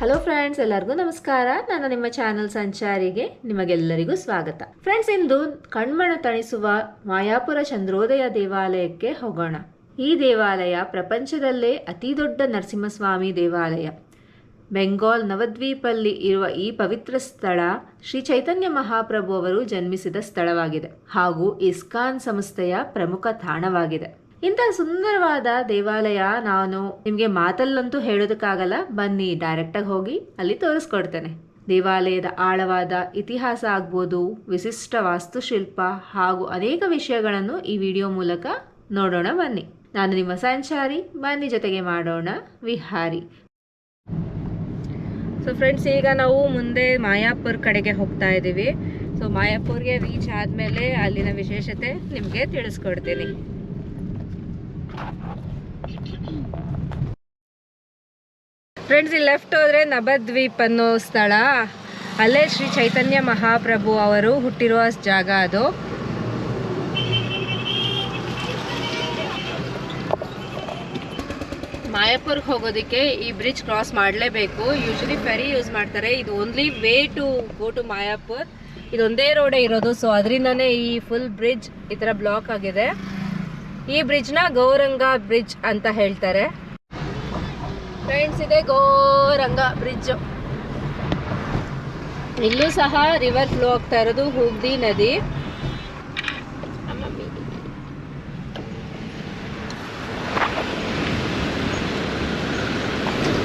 Hello friends ಎಲ್ಲರಿಗೂ ನಮಸ್ಕಾರ. ನಾನು ನಿಮ್ಮ ಚಾನಲ್ ಸಂಚಾರಿಗೆ ನಿಮಗೆಲ್ಲರಿಗೂ ಸ್ವಾಗತ. ಫ್ರೆಂಡ್ಸ್ ಇಂದು ಕಣ್ಮಣ ತಣಿಸುವ ಮಾಯಾಪುರ ಚಂದ್ರೋದಯ ದೇವಾಲಯಕ್ಕೆ ಹೋಗೋಣ. ಈ ದೇವಾಲಯ ಪ್ರಪಂಚದಲ್ಲೇ ಅತಿ ದೊಡ್ಡ ನರಸಿಂಹಸ್ವಾಮಿ ದೇವಾಲಯ. ಬೆಂಗಾಲ್ ನವದ್ವೀಪಲ್ಲಿ ಇರುವ ಈ ಪವಿತ್ರ ಸ್ಥಳ ಶ್ರೀ ಚೈತನ್ಯ ಮಹಾಪ್ರಭು ಅವರು ಜನ್ಮಿಸಿದ ಸ್ಥಳವಾಗಿದೆ ಹಾಗೂ ಇಸ್ಕಾನ್ ಸಂಸ್ಥೆಯ ಪ್ರಮುಖ ತಾಣವಾಗಿದೆ. ಇಂಥ ಸುಂದರವಾದ ದೇವಾಲಯ ನಾನು ನಿಮಗೆ ಮಾತಲ್ಲಂತೂ ಹೇಳೋದಕ್ಕಾಗಲ್ಲ. ಬನ್ನಿ ಡೈರೆಕ್ಟಾಗಿ ಹೋಗಿ ಅಲ್ಲಿ ತೋರಿಸ್ಕೊಡ್ತೇನೆ. ದೇವಾಲಯದ ಆಳವಾದ ಇತಿಹಾಸ ಆಗ್ಬೋದು, ವಿಶಿಷ್ಟ ವಾಸ್ತುಶಿಲ್ಪ ಹಾಗೂ ಅನೇಕ ವಿಷಯಗಳನ್ನು ಈ ವಿಡಿಯೋ ಮೂಲಕ ನೋಡೋಣ ಬನ್ನಿ. ನಾನು ನಿಮ್ಮ ಸಂಚಾರಿ, ಬನ್ನಿ ಜೊತೆಗೆ ಮಾಡೋಣ ವಿಹಾರಿ. ಸೊ ಫ್ರೆಂಡ್ಸ್ ಈಗ ನಾವು ಮುಂದೆ ಮಾಯಾಪುರ್ ಕಡೆಗೆ ಹೋಗ್ತಾ ಇದ್ದೀವಿ. ಸೊ ಮಾಯಾಪುರ್ಗೆ ರೀಚ್ ಆದಮೇಲೆ ಅಲ್ಲಿನ ವಿಶೇಷತೆ ನಿಮಗೆ ತಿಳಿಸ್ಕೊಡ್ತೀನಿ. ಫ್ರೆಂಡ್ಸ್ ಇಲ್ಲಿ ಲೆಫ್ಟ್ ಹೋದ್ರೆ ನಬದ್ವೀಪ್ ಅನ್ನೋ ಸ್ಥಳ. ಅಲ್ಲೇ ಶ್ರೀ ಚೈತನ್ಯ ಮಹಾಪ್ರಭು ಅವರು ಹುಟ್ಟಿರುವ ಜಾಗ ಅದು. ಮಾಯಾಪುರ್ಗೆ ಹೋಗೋದಕ್ಕೆ ಈ ಬ್ರಿಡ್ಜ್ ಕ್ರಾಸ್ ಮಾಡಲೇಬೇಕು. ಯೂಶಲಿ ಫೆರಿ ಯೂಸ್ ಮಾಡ್ತಾರೆ. ಇದು only way to go to Mayapur ಇದೊಂದೇ ರೋಡೇ ಇರೋದು. ಸೊ ಅದರಿಂದನೇ ಈ ಫುಲ್ ಬ್ರಿಡ್ಜ್ ಈ ಥರ ಬ್ಲಾಕ್ ಆಗಿದೆ. ಈ ಬ್ರಿಡ್ಜ್ನ ಗೌರಂಗ ಬ್ರಿಡ್ಜ್ ಅಂತ ಹೇಳ್ತಾರೆ. ಫ್ರೆಂಡ್ಸ್ ಇದೆ ಗೋರಂಗ ಬ್ರಿಡ್ಜ್ ಇಲ್ಲೂ ಸಹ ರಿವರ್ ಫ್ಲೋ ಆಗ್ತಾ ಇರೋದು ಹುಗ್ದಿ ನದಿ.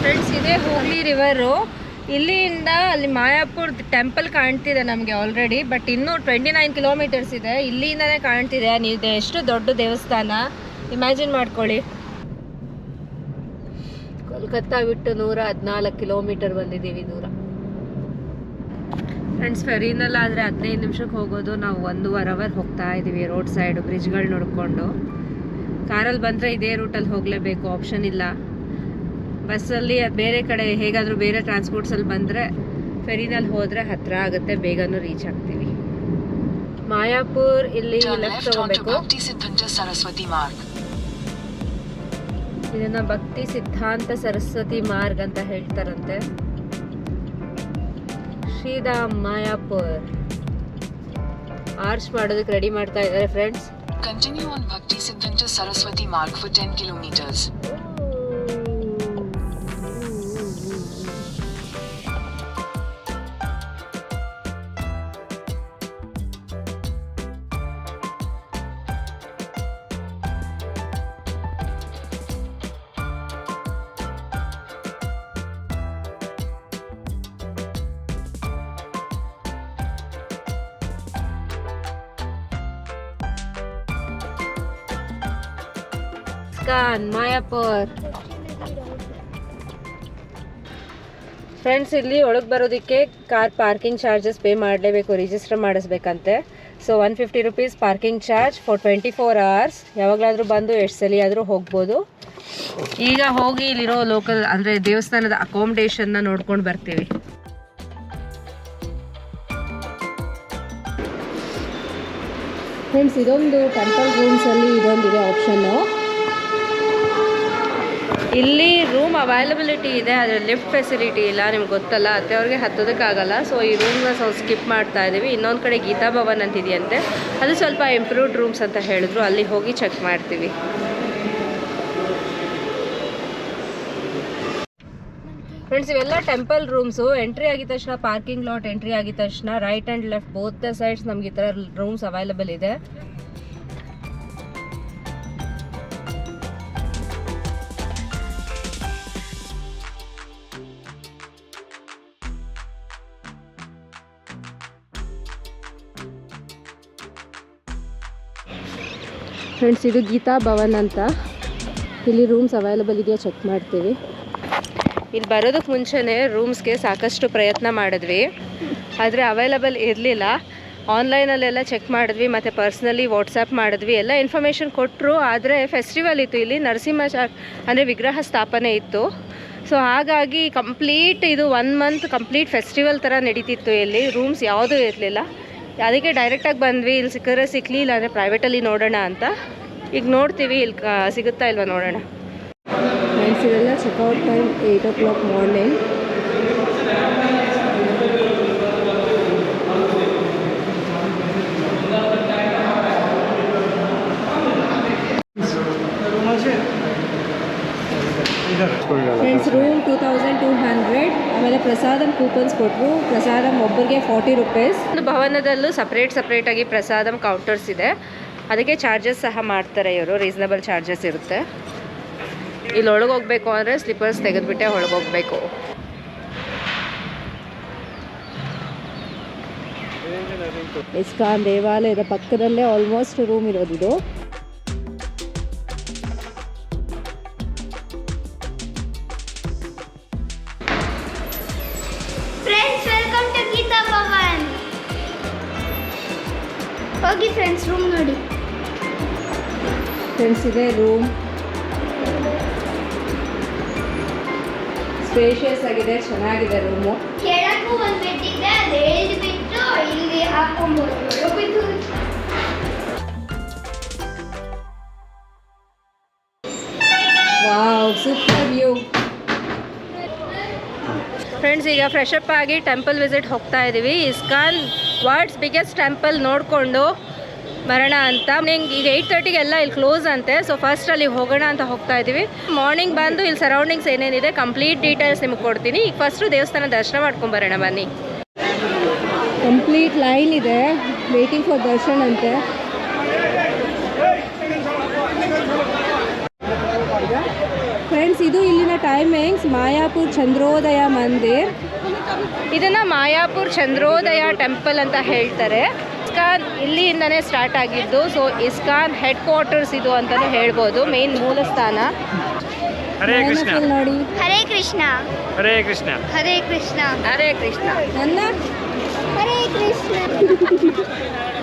ಫ್ರೆಂಡ್ಸ್ ಇದೆ ಹುಗ್ಲಿ ರಿವರು ಇಲ್ಲಿಂದ ಅಲ್ಲಿ ಮಾಯಾಪುರ್ ಟೆಂಪಲ್ ಕಾಣ್ತಿದೆ ನಮಗೆ ಆಲ್ರೆಡಿ ಬಟ್ ಇನ್ನೂ ಟ್ವೆಂಟಿ ನೈನ್ ಕಿಲೋಮೀಟರ್ಸ್ ಇದೆ. ಇಲ್ಲಿಂದನೇ ಕಾಣ್ತಿದೆ. ನೀವು ಎಷ್ಟು ದೊಡ್ಡ ದೇವಸ್ಥಾನ. ಇಮ್ಯಾಜಿನ್ ಮಾಡ್ಕೊಳ್ಳಿ. ಕೋಲ್ಕತ್ತಾ ಬಿಟ್ಟು ನೂರ ಹದಿನಾಲ್ಕು ಕಿಲೋಮೀಟರ್ ಬಂದಿದ್ದೀವಿ ದೂರ. ಫ್ರೆಂಡ್ಸ್ ಫೆರಿನಲ್ಲಾದರೆ ಹದಿನೈದು ನಿಮಿಷಕ್ಕೆ ಹೋಗೋದು ನಾವು ಒಂದೂವರೆ ಅವರ್ ಹೋಗ್ತಾ ಇದ್ದೀವಿ ರೋಡ್ ಸೈಡ್ ಬ್ರಿಡ್ಜ್ಗಳು ನೋಡಿಕೊಂಡು. ಕಾರಲ್ಲಿ ಬಂದರೆ ಇದೇ ರೂಟಲ್ಲಿ ಹೋಗಲೇಬೇಕು ಆಪ್ಷನ್ ಇಲ್ಲ. ಬಸ್ಸಲ್ಲಿ ಬೇರೆ ಕಡೆ ಹೇಗಾದರೂ ಬೇರೆ ಟ್ರಾನ್ಸ್ಪೋರ್ಟ್ಸಲ್ಲಿ ಬಂದರೆ ಫೆರಿನಲ್ಲಿ ಹೋದರೆ ಹತ್ತಿರ ಆಗುತ್ತೆ ಬೇಗನೂ ರೀಚ್ ಆಗ್ತೀವಿ. ಮಾಯಾಪುರ್ ಇಲ್ಲಿ ಲೆಫ್ಟ್ ತೊಗೊಬೇಕು. ಸರಸ್ವತಿ Marg. ಇದನ್ನ ಭಕ್ತಿ ಸಿದ್ಧಾಂತ ಸರಸ್ವತಿ ಮಾರ್ಗ್ ಅಂತ ಹೇಳ್ತಾರಂತೆ. ಶ್ರೀಧಾಮ್ ಮಾಯಾಪುರ್. ಆರ್ಚ್ ಮಾಡೋದಕ್ಕೆ ರೆಡಿ ಮಾಡ್ತಾ ಇದ್ದಾರೆ friends Continue on Bhakti Siddhanta Saraswati Marg for 10 kilometers. ISKCON Mayapur friends ಇಲ್ಲಿ ಒಳಗೆ ಬರೋದಕ್ಕೆ ಕಾರ್ ಪಾರ್ಕಿಂಗ್ ಚಾರ್ಜಸ್ ಪೇ ಮಾಡಲೇಬೇಕು register ಮಾಡಿಸ್ಬೇಕಂತೆ. So one fifty rupees parking charge for twenty four hours ಯಾವಾಗಲಾದರೂ ಬಂದು ಎಷ್ಟು ಸಲ ಆದರೂ ಹೋಗ್ಬೋದು. ಈಗ ಹೋಗಿ ಇಲ್ಲಿರೋ ಲೋಕಲ್ ಅಂದರೆ ದೇವಸ್ಥಾನದ ಅಕಾಮಿಡೇಷನ್ನ ನೋಡ್ಕೊಂಡು ಬರ್ತೀವಿ. ಫ್ರೆಂಡ್ಸ್ ಇದೊಂದು ಟೆಂಪಲ್ ರೂಮ್ಸಲ್ಲಿ ಇದೊಂದಿದೆ ಆಪ್ಷನ್ನು ಇಲ್ಲಿ ರೂಮ್ ಅವೈಲಬಿಲಿಟಿ ಇದೆ, ಆದರೆ ಲಿಫ್ಟ್ ಫೆಸಿಲಿಟಿ ಇಲ್ಲ, ನಿಮ್ಗೆ ಗೊತ್ತಲ್ಲ ಅತ್ತೆ ಅವ್ರಿಗೆ ಹತ್ತೋದಕ್ಕಾಗಲ್ಲ. ಸೊ ಈ ರೂಮ್ನ ನಾವು ಸ್ಕಿಪ್ ಮಾಡ್ತಾ ಇದ್ದೀವಿ ಇನ್ನೊಂದು ಕಡೆ ಗೀತಾ ಭವನ್ ಅಂತಿದೆಯಂತೆ. ಅದು ಸ್ವಲ್ಪ ಇಂಪ್ರೂವ್ಡ್ ರೂಮ್ಸ್ ಅಂತ ಹೇಳಿದ್ರು. ಅಲ್ಲಿ ಹೋಗಿ ಚೆಕ್ ಮಾಡ್ತೀವಿ. ಫ್ರೆಂಡ್ಸ್ ಇವೆಲ್ಲ ಟೆಂಪಲ್ ರೂಮ್ಸು ಎಂಟ್ರಿ ಆಗಿದ ತಕ್ಷಣ ಪಾರ್ಕಿಂಗ್ ಲಾಟ್ ಎಂಟ್ರಿ ಆಗಿದ ತಕ್ಷಣ right and left both the sides ನಮ್ಗೆ ಈ ಥರ ರೂಮ್ಸ್ ಅವೈಲಬಲ್ ಇದೆ. ಫ್ರೆಂಡ್ಸ್, ಇದು ಗೀತಾ ಭವನ್ ಅಂತ. ಇಲ್ಲಿ ರೂಮ್ಸ್ ಅವೈಲಬಲ್ ಇದೆಯಾ ಚೆಕ್ ಮಾಡ್ತೀವಿ. ಇಲ್ಲಿ ಬರೋದಕ್ಕೆ ಮುಂಚೆನೇ ರೂಮ್ಸ್ಗೆ ಸಾಕಷ್ಟು ಪ್ರಯತ್ನ ಮಾಡಿದ್ವಿ. ಆದರೆ ಅವೈಲಬಲ್ ಇರಲಿಲ್ಲ. ಆನ್ಲೈನಲ್ಲೆಲ್ಲ ಚೆಕ್ ಮಾಡಿದ್ವಿ, ಮತ್ತು ಪರ್ಸ್ನಲಿ ವಾಟ್ಸಪ್ ಮಾಡಿದ್ವಿ. ಎಲ್ಲ ಇನ್ಫಾರ್ಮೇಷನ್ ಕೊಟ್ಟರು ಆದರೆ ಫೆಸ್ಟಿವಲ್ ಇತ್ತು. ಇಲ್ಲಿ ನರಸಿಂಹ ಅಂದರೆ ವಿಗ್ರಹ ಸ್ಥಾಪನೆ ಇತ್ತು. ಸೊ ಹಾಗಾಗಿ ಕಂಪ್ಲೀಟ್ ಇದು ಒನ್ ಮಂತ್ ಕಂಪ್ಲೀಟ್ ಫೆಸ್ಟಿವಲ್ ಥರ ನಡೀತಿತ್ತು ಇಲ್ಲಿ. ರೂಮ್ಸ್ ಯಾವುದೂ ಇರಲಿಲ್ಲ. ಅದಕ್ಕೆ ಡೈರೆಕ್ಟಾಗಿ ಬಂದ್ವಿ. ಇಲ್ಲಿ ಸಿಕ್ಕಿದ್ರೆ ಸಿಕ್ಕಲಿ ಇಲ್ಲಾಂದರೆ ಪ್ರೈವೇಟಲ್ಲಿ ನೋಡೋಣ ಅಂತ. ಈಗ ನೋಡ್ತೀವಿ, ಇಲ್ಲಿ ಸಿಗುತ್ತಾ ಇಲ್ವಾ ನೋಡೋಣ. ಫ್ರೆಂಡ್ಸ್ ಇದೆಲ್ಲ checkout time eight o'clock morning friends room two thousand two hundred ಆಮೇಲೆ ಪ್ರಸಾದಂ ಕೂಪನ್ಸ್ ಕೊಟ್ಟರು ಪ್ರಸಾದಂ ಒಬ್ಬರಿಗೆ ಫಾರ್ಟಿ ರುಪೀಸ್ ಒಂದು ಭವನದಲ್ಲೂ ಸಪ್ರೇಟ್ ಸಪ್ರೇಟಾಗಿ ಪ್ರಸಾದಂ ಕೌಂಟರ್ಸ್ ಇದೆ. ಅದಕ್ಕೆ ಚಾರ್ಜಸ್ ಸಹ ಮಾಡ್ತಾರೆ ಇವರು ರೀಸನಬಲ್ ಚಾರ್ಜಸ್ ಇರುತ್ತೆ. ಇಲ್ಲಿ ಒಳಗೆ ಹೋಗ್ಬೇಕು ಅಂದರೆ ಸ್ಲಿಪ್ಪರ್ಸ್ ತೆಗೆದುಬಿಟ್ಟೆ ಒಳಗೆ ಹೋಗ್ಬೇಕು. ಇಸ್ಕಾನ್ ದೇವಾಲಯದ ಪಕ್ಕದಲ್ಲೇ ಆಲ್ಮೋಸ್ಟ್ ರೂಮ್ ಇರೋದಿದು ಫ್ರೆಂಡ್ಸ್ ಇದೆ ರೂಮ್ ಸ್ಪೇಷಿಯಸ್ ಆಗಿದೆ ಚೆನ್ನಾಗಿದೆ ರೂಮು ಕೆಳಗೂ ಒಂದು ಬೆಡ್ ಇದೆ ಅದು ಹೇಳ್ಬಿಟ್ಟು ಇಲ್ಲಿ ಹಾಕೊಬೋದು. ಒಳಗಿದ್ದು ವಾವ್ ಸೂಪರ್ ವ್ಯೂ ಫ್ರೆಂಡ್ಸ್ ಈಗ ಫ್ರೆಶ್ ಅಪ್ ಆಗಿ ಟೆಂಪಲ್ ವಿಸಿಟ್ ಹೋಗ್ತಾ ಇದ್ದೀವಿ ಇಸ್ಕಾನ್ ವರ್ಲ್ಡ್ಸ್ ಬಿಗ್ಗೆಸ್ಟ್ ಟೆಂಪಲ್ ನೋಡಿಕೊಂಡು ಬರೋಣ ಅಂತ. ನಿಂಗೆ ಈಗ ಏಯ್ಟ್ ತರ್ಟಿಗೆಲ್ಲ ಇಲ್ಲಿ ಕ್ಲೋಸ್ ಅಂತೆ. ಸೊ ಫಸ್ಟ್ ಅಲ್ಲಿ ಹೋಗೋಣ ಅಂತ ಹೋಗ್ತಾ ಇದ್ದೀವಿ. ಮಾರ್ನಿಂಗ್ ಬಂದು ಇಲ್ಲಿ ಸರೌಂಡಿಂಗ್ಸ್ ಏನೇನಿದೆ ಕಂಪ್ಲೀಟ್ ಡೀಟೇಲ್ಸ್ ನಿಮಗೆ ಕೊಡ್ತೀನಿ. ಈಗ ಫಸ್ಟು ದೇವಸ್ಥಾನ ದರ್ಶನ ಮಾಡ್ಕೊಂಡು ಬರೋಣ ಬನ್ನಿ. ಕಂಪ್ಲೀಟ್ ಲೈನ್ ಇದೆ. ವೇಟಿಂಗ್ ಫಾರ್ ದರ್ಶನ್ ಅಂತೆ. ಫ್ರೆಂಡ್ಸ್ ಇದು ಇಲ್ಲಿನ ಟೈಮಿಂಗ್ಸ್ ಮಾಯಾಪುರ್ ಚಂದ್ರೋದಯ ಮಂದಿರ್. ಇದನ್ನ ಮಾಯಾಪುರ್ ಚಂದ್ರೋದಯ ಟೆಂಪಲ್ ಅಂತ ಹೇಳ್ತಾರೆ. ಇಸ್ಕಾನ್ ಇಲ್ಲಿಂದನೇ ಸ್ಟಾರ್ಟ್ ಆಗಿದ್ದು ಸೊ ಇಸ್ಕಾನ್ ಹೆಡ್ ಕ್ವಾರ್ಟರ್ಸ್ ಇದು ಅಂತಾನೆ ಹೇಳ್ಬೋದು ಮೇನ್ ಮೂಲ ಸ್ಥಾನ ಹರೇ ಕೃಷ್ಣ. ನೋಡಿ. ಹರೇ ಕೃಷ್ಣ. ಹರೇ ಕೃಷ್ಣ. ಹರೇ ಕೃಷ್ಣ. ಹರೇ ಕೃಷ್ಣ. ನನ್ನ? ಹರೇ ಕೃಷ್ಣ.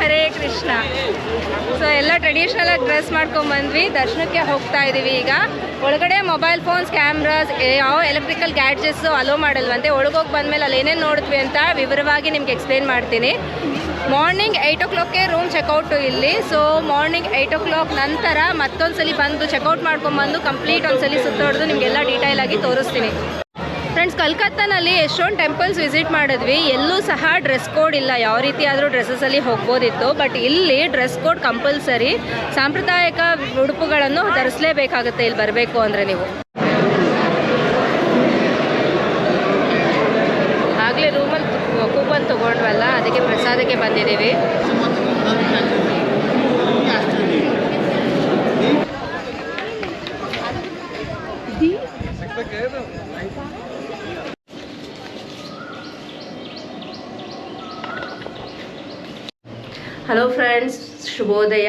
ಹರೇ ಕೃಷ್ಣ. ಸೊ ಎಲ್ಲ ಟ್ರೆಡಿಷ್ನಲ್ ಆಗಿ ಡ್ರೆಸ್ ಮಾಡ್ಕೊಂಡ್ ಬಂದ್ವಿ ದರ್ಶನಕ್ಕೆ ಹೋಗ್ತಾ ಇದೀವಿ ಈಗ. ಒಳಗಡೆ ಮೊಬೈಲ್ ಫೋನ್ಸ್ ಕ್ಯಾಮ್ರಾಸ್ ಯಾವ ಎಲೆಕ್ಟ್ರಿಕಲ್ ಗ್ಯಾಡ್ಜೆಟ್ಸ್ ಅಲೋ ಮಾಡಲ್ವಂತೆ. ಒಳಗೋಗಿ ಬಂದಮೇಲೆ ಅಲ್ಲಿ ಏನೇನು ನೋಡಿದ್ವಿ ಅಂತ ವಿವರವಾಗಿ ನಿಮ್ಗೆ ಎಕ್ಸ್ಪ್ಲೇನ್ ಮಾಡ್ತೀನಿ. ಮಾರ್ನಿಂಗ್ ಏಯ್ಟ್ ಓ ಕ್ಲಾಕ್ಗೆ ರೂಮ್ ಚೆಕ್ಔಟು ಇಲ್ಲಿ. So morning eight o'clock ನಂತರ ಮತ್ತೊಂದ್ಸಲಿ ಬಂದು ಚೆಕ್ಔಟ್ ಮಾಡ್ಕೊಂಬಂದು ಕಂಪ್ಲೀಟ್ ಒಂದ್ಸಲಿ ಸುತ್ತೋಡ್ದು ನಿಮಗೆಲ್ಲ ಡೀಟೇಲ್ ಆಗಿ ತೋರಿಸ್ತೀನಿ. ಫ್ರೆಂಡ್ಸ್ ಕಲ್ಕತ್ತಾನಲ್ಲಿ ಎಷ್ಟೊಂದು ಟೆಂಪಲ್ಸ್ ವಿಸಿಟ್ ಮಾಡಿದ್ವಿ. ಎಲ್ಲೂ ಸಹ ಡ್ರೆಸ್ ಕೋಡ್ ಇಲ್ಲ. ಯಾವ ರೀತಿ ಆದರೂ ಹೋಗ್ಬೋದಿತ್ತು. ಬಟ್ ಇಲ್ಲಿ ಡ್ರೆಸ್ ಕೋಡ್ ಕಂಪಲ್ಸರಿ ಸಾಂಪ್ರದಾಯಿಕ ಉಡುಪುಗಳನ್ನು ಧರಿಸಲೇಬೇಕಾಗುತ್ತೆ. ಇಲ್ಲಿ ಬರಬೇಕು ಅಂದರೆ ನೀವು. ಆಗಲೇ ರೂಮಲ್ಲಿ ಕೂಪನ್ ತೊಗೊಂಡ್ವಲ್ಲ? ಅದಕ್ಕೆ ಪ್ರಸಾದಕ್ಕೆ ಬಂದಿದ್ದೀವಿ. ಹಲೋ ಫ್ರೆಂಡ್ಸ್ ಶುಭೋದಯ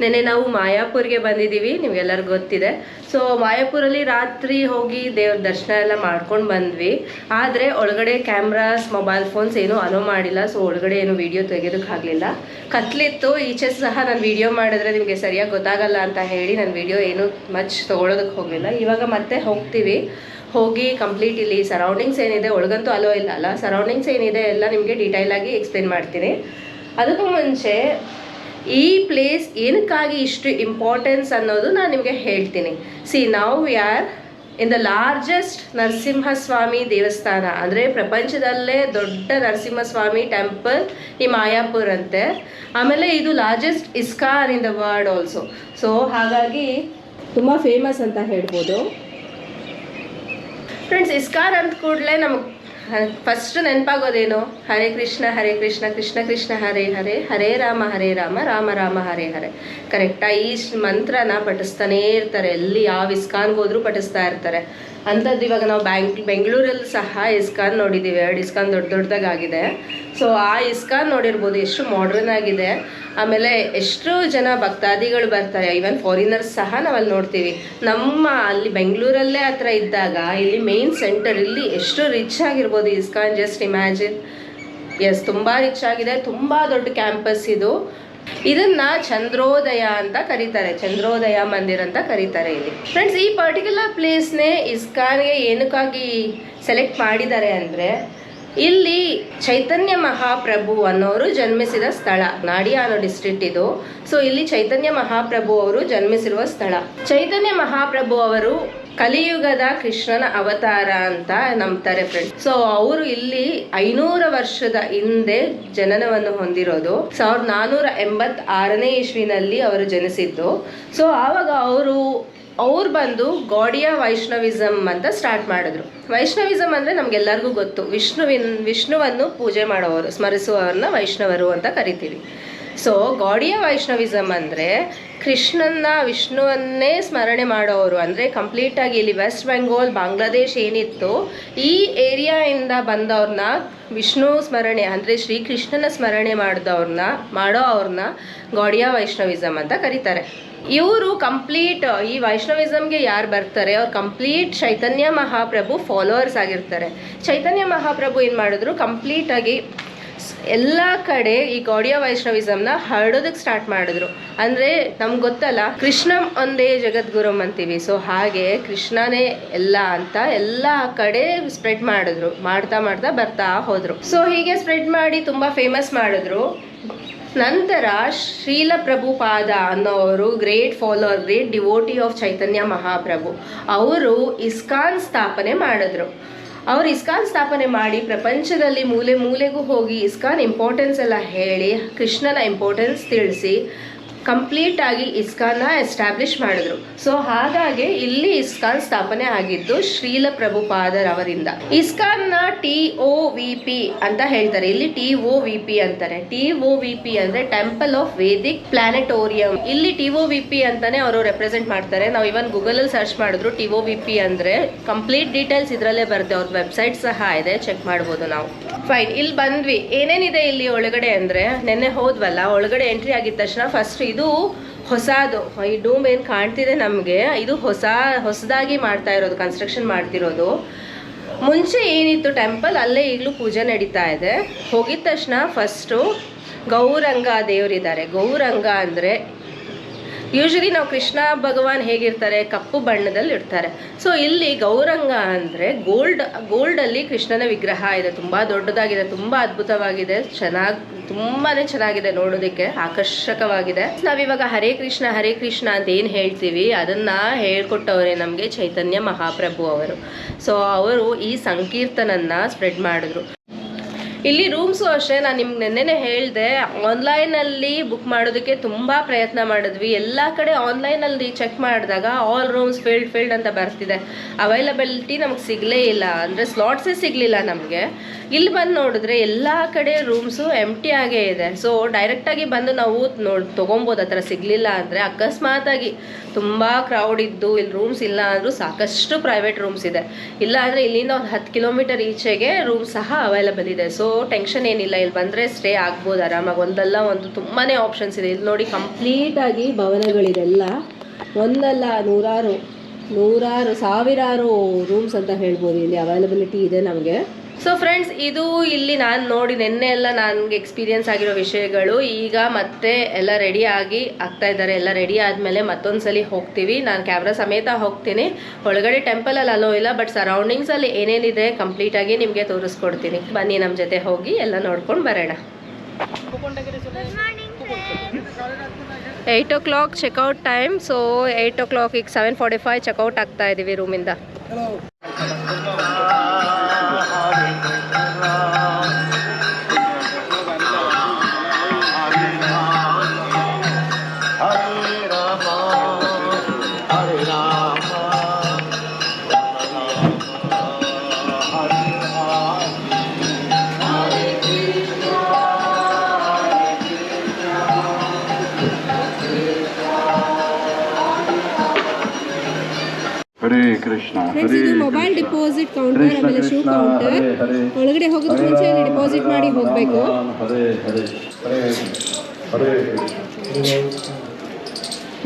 ನೆನ್ನೆ ನಾವು ಮಾಯಾಪುರ್ಗೆ ಬಂದಿದ್ದೀವಿ, ನಿಮಗೆಲ್ಲರಿಗೂ ಗೊತ್ತಿದೆ. ಸೊ ಮಾಯಾಪುರಲ್ಲಿ ರಾತ್ರಿ ಹೋಗಿ ದೇವ್ರ ದರ್ಶನ ಎಲ್ಲ ಮಾಡ್ಕೊಂಡು ಬಂದ್ವಿ. ಆದರೆ ಒಳಗಡೆ ಕ್ಯಾಮ್ರಾಸ್ ಮೊಬೈಲ್ ಫೋನ್ಸ್ ಏನೂ ಅಲೋ ಮಾಡಿಲ್ಲ ಸೊ ಒಳಗಡೆ ಏನು ವಿಡಿಯೋ ತೆಗೆಯೋದಕ್ಕಾಗಲಿಲ್ಲ ಕತ್ಲಿತ್ತು, ಈಚೆ ಸಹ ನಾನು ವಿಡಿಯೋ ಮಾಡಿದ್ರೆ ನಿಮಗೆ ಸರಿಯಾಗಿ ಗೊತ್ತಾಗಲ್ಲ ಅಂತ ಹೇಳಿ ನಾನು ವಿಡಿಯೋ ಏನು ಮಚ್ ತೊಗೊಳೋದಕ್ಕೆ ಹೋಗಲಿಲ್ಲ. ಇವಾಗ ಮತ್ತೆ ಹೋಗ್ತೀವಿ. ಹೋಗಿ ಕಂಪ್ಲೀಟ್ ಇಲ್ಲಿ ಸರೌಂಡಿಂಗ್ಸ್ ಏನಿದೆ, ಒಳಗಂತೂ ಅಲೋ ಇಲ್ಲ ಅಲ್ಲ. ಸರೌಂಡಿಂಗ್ಸ್ ಏನಿದೆ ಎಲ್ಲ ನಿಮಗೆ ಡೀಟೈಲಾಗಿ ಎಕ್ಸ್ಪ್ಲೇನ್ ಮಾಡ್ತೀನಿ. ಅದಕ್ಕೂ ಮುಂಚೆ ಈ ಪ್ಲೇಸ್ ಏನಕ್ಕಾಗಿ ಇಷ್ಟು ಇಂಪಾರ್ಟೆನ್ಸ್ ಅನ್ನೋದು ನಾನು ನಿಮಗೆ ಹೇಳ್ತೀನಿ. ಸಿ ನಾವು ಯಾರ್ ಇನ್ ದ ಲಾರ್ಜೆಸ್ಟ್ ನರಸಿಂಹಸ್ವಾಮಿ ದೇವಸ್ಥಾನ. ಅಂದರೆ ಪ್ರಪಂಚದಲ್ಲೇ ದೊಡ್ಡ ನರಸಿಂಹಸ್ವಾಮಿ ಟೆಂಪಲ್ ಈ ಮಾಯಾಪುರ್ ಅಂತೆ ಆಮೇಲೆ ಇದು largest ISKCON in the world also so ಹಾಗಾಗಿ ತುಂಬ ಫೇಮಸ್ ಅಂತ ಹೇಳ್ಬೋದು. ಫ್ರೆಂಡ್ಸ್ ಇಸ್ಕಾನ್ ಅಂತ ಕೂಡಲೇ ನಮಗೆ ಫಸ್ಟ್ ನೆನಪಾಗೋದೇನು? ಹರೇ ಕೃಷ್ಣ ಹರೇ ಕೃಷ್ಣ ಕೃಷ್ಣ ಕೃಷ್ಣ, ಹರೇ ಹರೇ ಹರೇ ರಾಮ ಹರೇ ರಾಮ ರಾಮ ರಾಮ, ಹರೇ ಹರೇ. ಕರೆಕ್ಟಾ ಈ ಮಂತ್ರನ ಪಠಿಸ್ತಾನೇ ಇರ್ತಾರೆ. ಎಲ್ಲಿ ಯಾವ ಇಸ್ಕಾನ್ಗೆ ಹೋದ್ರೂ ಪಠಿಸ್ತಾ ಇರ್ತಾರೆ. ಅಂಥದ್ದು ಇವಾಗ ನಾವು ಬ್ಯಾಂಕ್, ಬೆಂಗಳೂರಲ್ಲಿ ಸಹ ಇಸ್ಕಾನ್ ನೋಡಿದ್ದೀವಿ. ಎರಡು ಇಸ್ಕಾನ್ ದೊಡ್ಡ ದೊಡ್ಡದಾಗಿದೆ. ಸೊ ಆ ಇಸ್ಕಾನ್ ನೋಡಿರ್ಬೋದು ಎಷ್ಟು ಮಾಡ್ರನ್ ಆಗಿದೆ. ಆಮೇಲೆ ಎಷ್ಟು ಜನ ಭಕ್ತಾದಿಗಳು ಬರ್ತಾರೆ. ಈವನ್ ಫಾರಿನರ್ಸ್ ಸಹ ನಾವಲ್ಲಿ ನೋಡ್ತೀವಿ. ನಮ್ಮ ಅಲ್ಲಿ ಬೆಂಗಳೂರಲ್ಲೇ ಹತ್ರ ಇದ್ದಾಗ, ಇಲ್ಲಿ ಮೇನ್ ಸೆಂಟರ್ ಇಲ್ಲಿ ಎಷ್ಟು ರಿಚ್ ಆಗಿರ್ಬೋದು ಇಸ್ಕಾನ್. ಜಸ್ಟ್ ಇಮ್ಯಾಜಿನ್ ಎಸ್ ತುಂಬ ರಿಚ್ ಆಗಿದೆ. ತುಂಬ ದೊಡ್ಡ ಕ್ಯಾಂಪಸ್ ಇದು. ಇದನ್ನ ಚಂದ್ರೋದಯ ಅಂತ ಕರೀತಾರೆ. ಚಂದ್ರೋದಯ ಮಂದಿರ ಅಂತ ಕರೀತಾರೆ ಇಲ್ಲಿ. ಫ್ರೆಂಡ್ಸ್ ಈ ಪರ್ಟಿಕ್ಯುಲರ್ ಪ್ಲೇಸ್ನೇ ಇಸ್ಕಾನ್ಗೆ ಏನಕ್ಕಾಗಿ ಸೆಲೆಕ್ಟ್ ಮಾಡಿದ್ದಾರೆ ಅಂದರೆ, ಇಲ್ಲಿ ಚೈತನ್ಯ ಮಹಾಪ್ರಭು ಅನ್ನೋರು ಜನ್ಮಿಸಿದ ಸ್ಥಳ. ನಾಡಿಯಾನೋ ಡಿಸ್ಟ್ರಿಕ್ಟ್ ಇದು. ಸೊ ಇಲ್ಲಿ ಚೈತನ್ಯ ಮಹಾಪ್ರಭು ಅವರು ಜನ್ಮಿಸಿರುವ ಸ್ಥಳ. ಚೈತನ್ಯ ಮಹಾಪ್ರಭು ಅವರು ಕಲಿಯುಗದ ಕೃಷ್ಣನ ಅವತಾರ ಅಂತ ನಂಬ್ತಾರೆ ಫ್ರೆಂಡ್ ಸೊ ಅವರು ಇಲ್ಲಿ ಐನೂರ ವರ್ಷದ ಹಿಂದೆ ಜನನವನ್ನು ಹೊಂದಿರೋದು. ಸಾವಿರದ ನಾನೂರ ಎಂಬತ್ ಆರನೇ ಇಸ್ವಿನಲ್ಲಿ ಅವರು ಜನಿಸಿದ್ದು. ಸೊ ಆವಾಗ ಅವರು, ಅವ್ರು ಬಂದು ಗಾಡಿಯ ವೈಷ್ಣವಿಸಮ್ ಅಂತ ಸ್ಟಾರ್ಟ್ ಮಾಡಿದ್ರು. ವೈಷ್ಣವಿಸಮ್ ಅಂದ್ರೆ ನಮಗೆಲ್ಲರಿಗೂ ಗೊತ್ತು. ವಿಷ್ಣುವಿನ, ವಿಷ್ಣುವನ್ನು ಪೂಜೆ ಮಾಡೋವರು ಸ್ಮರಿಸುವವ್ರನ್ನ ವೈಷ್ಣವರು ಅಂತ ಕರಿತೀವಿ. ಸೊ ಗಾಡಿಯ ವೈಷ್ಣವಿಸಮ್ ಅಂದರೆ ಕೃಷ್ಣನ್ನ ವಿಷ್ಣುವನ್ನೇ ಸ್ಮರಣೆ ಮಾಡೋರು. ಅಂದರೆ ಕಂಪ್ಲೀಟಾಗಿ ಇಲ್ಲಿ ವೆಸ್ಟ್ ಬೆಂಗಾಲ್ ಬಾಂಗ್ಲಾದೇಶ್ ಏನಿತ್ತು, ಈ ಏರಿಯಾಯಿಂದ ಬಂದವ್ರನ್ನ ವಿಷ್ಣು ಸ್ಮರಣೆ, ಅಂದರೆ ಶ್ರೀಕೃಷ್ಣನ ಸ್ಮರಣೆ ಮಾಡಿದವ್ರನ್ನ ಮಾಡೋ ಅವ್ರನ್ನ ಗಾಡಿಯ ವೈಷ್ಣವಿಸಮ್ ಅಂತ ಕರೀತಾರೆ. ಇವರು ಕಂಪ್ಲೀಟ್ ಈ ವೈಷ್ಣವಿಸಮ್ಗೆ ಯಾರು ಬರ್ತಾರೆ? ಅವ್ರು ಕಂಪ್ಲೀಟ್ ಚೈತನ್ಯ ಮಹಾಪ್ರಭು ಫಾಲೋವರ್ಸ್ ಆಗಿರ್ತಾರೆ. ಚೈತನ್ಯ ಮಹಾಪ್ರಭು ಏನು ಮಾಡಿದ್ರು? ಕಂಪ್ಲೀಟಾಗಿ ಎಲ್ಲ ಕಡೆ ಈ ಗೌಡಿಯ ವೈಷ್ಣವಿಸಮ್ನ ಹರಡೋದಕ್ಕೆ ಸ್ಟಾರ್ಟ್ ಮಾಡಿದ್ರು. ಅಂದರೆ ನಮ್ಗೆ ಗೊತ್ತಲ್ಲ, ಕೃಷ್ಣ ಒಂದೇ ಜಗದ್ಗುರುಮ್ ಅಂತೀವಿ. ಸೊ ಹಾಗೆ ಕೃಷ್ಣನೇ ಎಲ್ಲ ಅಂತ ಎಲ್ಲ ಕಡೆ ಸ್ಪ್ರೆಡ್ ಮಾಡಿದ್ರು. ಮಾಡ್ತಾ ಮಾಡ್ತಾ ಬರ್ತಾ ಹೋದ್ರು. ಸೊ ಹೀಗೆ ಸ್ಪ್ರೆಡ್ ಮಾಡಿ ತುಂಬ ಫೇಮಸ್ ಮಾಡಿದ್ರು. ನಂತರ ಶ್ರೀಲ ಪ್ರಭುಪಾದ ಅನ್ನೋರು great follower great devotee of Chaitanya Mahaprabhu, ಅವರು ಇಸ್ಕಾನ್ ಸ್ಥಾಪನೆ ಮಾಡಿದ್ರು. ಅವ್ರು ಇಸ್ಕಾನ್ ಸ್ಥಾಪನೆ ಮಾಡಿ ಪ್ರಪಂಚದಲ್ಲಿ ಮೂಲೆ ಮೂಲೆಗೂ ಹೋಗಿ ಇಸ್ಕಾನ್ ಇಂಪಾರ್ಟೆನ್ಸ್ ಎಲ್ಲ ಹೇಳಿ ಕೃಷ್ಣನ ಇಂಪಾರ್ಟೆನ್ಸ್ ತಿಳಿಸಿ ಕಂಪ್ಲೀಟ್ ಆಗಿ ಇಸ್ಕಾನ್ನ ಎಸ್ಟಾಬ್ಲಿಷ್ ಮಾಡಿದ್ರು. ಸೊ, ಹಾಗಾಗಿ ಇಲ್ಲಿ ಇಸ್ಕಾನ್ ಸ್ಥಾಪನೆ ಆಗಿದ್ದು ಶ್ರೀಲ ಪ್ರಭುಪಾದರವರಿಂದ ಇಸ್ಕಾನ್ನ ಟಿ ಒ ವಿ ಪಿ ಅಂತ ಹೇಳ್ತಾರೆ. ಇಲ್ಲಿ ಟಿ ಒ ವಿ ಪಿ ಅಂತಾರೆ. ಟಿ ಒ ವಿ ಪಿ ಅಂದ್ರೆ ಟೆಂಪಲ್ ಆಫ್ ವೇದಿಕ್ ಪ್ಲಾನೆಟೋರಿಯಂ. ಇಲ್ಲಿ ಟಿ ಒ ವಿ ಪಿ ಅಂತಾನೆ ಅವರು ರೆಪ್ರೆಸೆಂಟ್ ಮಾಡ್ತಾರೆ. ನಾವು ಇವನ್ ಗೂಗಲ್ ಅಲ್ಲಿ ಸರ್ಚ್ ಮಾಡಿದ್ರು ಟಿ ಒ ವಿ ಪಿ ಅಂದ್ರೆ ಕಂಪ್ಲೀಟ್ ಡೀಟೇಲ್ಸ್ ಇದರಲ್ಲೇ ಬರುತ್ತೆ. ಅವ್ರ ವೆಬ್ಸೈಟ್ ಸಹ ಇದೆ. ಚೆಕ್ ಮಾಡ್ಬೋದು ನಾವು. ಫೈನ್. ಇಲ್ಲಿ ಬಂದ್ವಿ. ಏನೇನಿದೆ ಇಲ್ಲಿ ಒಳಗಡೆ ಅಂದ್ರೆ, ನೆನ್ನೆ ಹೋದ್ವಲ್ಲ, ಒಳಗಡೆ ಎಂಟ್ರಿ ಆಗಿದ ತಕ್ಷಣ ಫಸ್ಟ್ ಇದು ಹೊಸದು. ಈ ಡೂಮ್ ಏನು ಕಾಣ್ತಿದೆ ನಮಗೆ? ಇದು ಹೊಸ, ಹೊಸದಾಗಿ ಮಾಡ್ತಾ ಇರೋದು ಕನ್ಸ್ಟ್ರಕ್ಷನ್ ಮಾಡ್ತಿರೋದು. ಮುಂಚೆ ಏನಿತ್ತು ಟೆಂಪಲ್ ಅಲ್ಲೇ ಈಗಲೂ ಪೂಜೆ ನಡೀತಾ ಇದೆ. ಹೋಗಿದ ತಕ್ಷಣ ಫಸ್ಟು ಗೌರಂಗ ದೇವರಿದ್ದಾರೆ. ಗೌರಂಗ ಅಂದರೆ ಯೂಶಲಿ ನಾವು ಕೃಷ್ಣ ಭಗವಾನ್ ಹೇಗಿರ್ತಾರೆ? ಕಪ್ಪು ಬಣ್ಣದಲ್ಲಿ ಇರ್ತಾರೆ ಸೊ ಇಲ್ಲಿ ಗೌರಂಗ ಅಂದರೆ ಗೋಲ್ಡ್ ಗೋಲ್ಡಲ್ಲಿ ಕೃಷ್ಣನ ವಿಗ್ರಹ ಇದೆ. ತುಂಬ ದೊಡ್ಡದಾಗಿದೆ, ತುಂಬ ಅದ್ಭುತವಾಗಿದೆ. ಚೆನ್ನಾಗಿ ತುಂಬಾ ಚೆನ್ನಾಗಿದೆ ನೋಡೋದಕ್ಕೆ. ಆಕರ್ಷಕವಾಗಿದೆ. ನಾವಿವಾಗ ಹರೇ ಕೃಷ್ಣ ಹರೇ ಕೃಷ್ಣ ಅಂತ ಏನು ಹೇಳ್ತೀವಿ? ಅದನ್ನ ಹೇಳ್ಕೊಟ್ಟವರೇ ನಮಗೆ ಚೈತನ್ಯ ಮಹಾಪ್ರಭು ಅವರು. ಸೊ ಅವರು ಈ ಸಂಕೀರ್ತನನ್ನ ಸ್ಪ್ರೆಡ್ ಮಾಡಿದ್ರು. ಇಲ್ಲಿ ರೂಮ್ಸು ಅಷ್ಟೇ, ನಾನು ನಿಮ್ಗೆ ನೆನ್ನೆನೇ ಹೇಳಿದೆ ಆನ್ಲೈನಲ್ಲಿ ಬುಕ್ ಮಾಡೋದಕ್ಕೆ ತುಂಬ ಪ್ರಯತ್ನ ಮಾಡಿದ್ವಿ. ಎಲ್ಲ ಕಡೆ ಆನ್ಲೈನಲ್ಲಿ ಚೆಕ್ ಮಾಡಿದಾಗ ಆಲ್ ರೂಮ್ಸ್ ಫಿಲ್ಡ್ ಫಿಲ್ಡ್ ಅಂತ ಬರ್ತಿದೆ. ಅವೈಲಬಿಲಿಟಿ ನಮಗೆ ಸಿಗಲೇ ಇಲ್ಲ. ಅಂದರೆ ಸ್ಲಾಟ್ಸೇ ಸಿಗಲಿಲ್ಲ ನಮಗೆ. ಇಲ್ಲಿ ಬಂದು ನೋಡಿದ್ರೆ ಎಲ್ಲ ಕಡೆ ರೂಮ್ಸು ಎಂಟಿ ಆಗೇ ಇದೆ. ಸೊ ಡೈರೆಕ್ಟಾಗಿ ಬಂದು ನಾವು ನೋಡಿ ತೊಗೊಬೋದು ಆ ಥರ ಸಿಗಲಿಲ್ಲ ಅಂದರೆ ಅಕಸ್ಮಾತಾಗಿ ತುಂಬ ಕ್ರೌಡ್ ಇದ್ದು, ಇಲ್ಲಿ ರೂಮ್ಸ್ ಇಲ್ಲ ಅಂದರೂ ಸಾಕಷ್ಟು ಪ್ರೈವೇಟ್ ರೂಮ್ಸ್ ಇದೆ. ಇಲ್ಲ ಅಂದರೆ ಇಲ್ಲಿಂದ ಒಂದು ಹತ್ತು ಕಿಲೋಮೀಟರ್ ಈಚೆಗೆ ರೂಮ್ ಸಹ ಅವೈಲಬಲ್ ಇದೆ. ಸೊ ಟೆನ್ಷನ್ ಏನಿಲ್ಲ. ಇಲ್ಲಿ ಬಂದರೆ ಸ್ಟೇ ಆಗ್ಬೋದು ಆರಾಮಾಗಿ. ಒಂದಲ್ಲ ಒಂದು ತುಂಬಾ ಆಪ್ಷನ್ಸ್ ಇದೆ. ಇಲ್ಲಿ ನೋಡಿ ಕಂಪ್ಲೀಟಾಗಿ ಭವನಗಳಿದೆಲ್ಲ. ಒಂದಲ್ಲ ನೂರಾರು ನೂರಾರು, ಸಾವಿರಾರು ರೂಮ್ಸ್ ಅಂತ ಹೇಳ್ಬೋದು. ಇಲ್ಲಿ ಅವೈಲಬಿಲಿಟಿ ಇದೆ ನಮಗೆ. ಸೊ ಫ್ರೆಂಡ್ಸ್ ಇದು ಇಲ್ಲಿ ನಾನು ನೋಡಿ ನಿನ್ನೆ ಎಲ್ಲ ನನಗೆ ಎಕ್ಸ್ಪೀರಿಯನ್ಸ್ ಆಗಿರೋ ವಿಷಯಗಳು. ಈಗ ಮತ್ತೆ ಎಲ್ಲ ರೆಡಿ ಆಗಿ ಆಗ್ತಾ ಇದ್ದಾರೆ. ಎಲ್ಲ ರೆಡಿ ಆದಮೇಲೆ ಮತ್ತೊಂದ್ಸಲಿ ಹೋಗ್ತೀವಿ. ನಾನು ಕ್ಯಾಮ್ರಾ ಸಮೇತ ಹೋಗ್ತೀನಿ. ಒಳಗಡೆ ಟೆಂಪಲಲ್ಲಿ ಅಲೋ ಇಲ್ಲ ಬಟ್ ಸರೌಂಡಿಂಗ್ಸಲ್ಲಿ ಏನೇನಿದೆ ಕಂಪ್ಲೀಟಾಗಿ ನಿಮಗೆ ತೋರಿಸ್ಕೊಡ್ತೀನಿ. ಬನ್ನಿ ನಮ್ಮ ಜೊತೆ ಹೋಗಿ ಎಲ್ಲ ನೋಡ್ಕೊಂಡು ಬರೋಣ. Eight o'clock checkout time so eight o'clock ಈಗ ಸೆವೆನ್ ಫಾರ್ಟಿ ಫೈವ್ ಚೆಕ್ಔಟ್ ಆಗ್ತಾ ಇದ್ದೀವಿ ರೂಮಿಂದ ಡಿಪಾಸಿಟ್ ಕೌಂಟರ್ ಆಮೇಲೆ ಶೂ ಕೌಂಟರ್. ಒಳಗಡೆ ಹೋಗೋದಕ್ಕೆ ಮುಂಚೆ ಇಲ್ಲಿ ಡಿಪಾಸಿಟ್ ಮಾಡಿ ಹೋಗಬೇಕು.